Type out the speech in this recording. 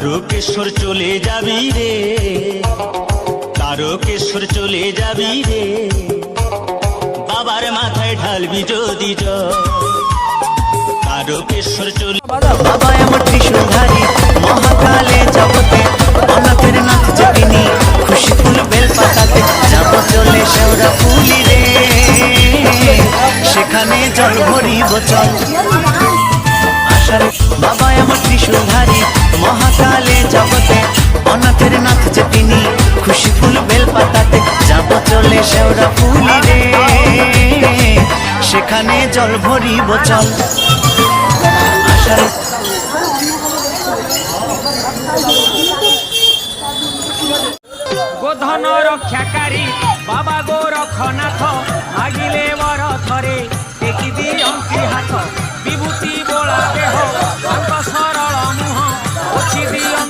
তারকেশ্বর চলে যাবি রে। তারকেশ্বর চলে যাবি রে। বাবার মাথায় ঢালবি যদি তারকেশ্বর চলে বাবা আমার মহাকালে জগতে অনাথের নাথ খুশি ফুল বেল পাতাতে যাব চলে শেওড়া ফুলি রে। সেখানে জল ভরিব চল। আশার বাবা আমার ত্রিশূলধারী মহাকালে জগতে অনাথের নাথ জপিনি খুশি ফুল বেল পাতাতে যাব চলে শেওড়া ফুলি রে। সেখানে জল ভরিব, চল। আশার গোধন রক্ষাকারী বাবা গোরখনাথ মাগিলে বর থরে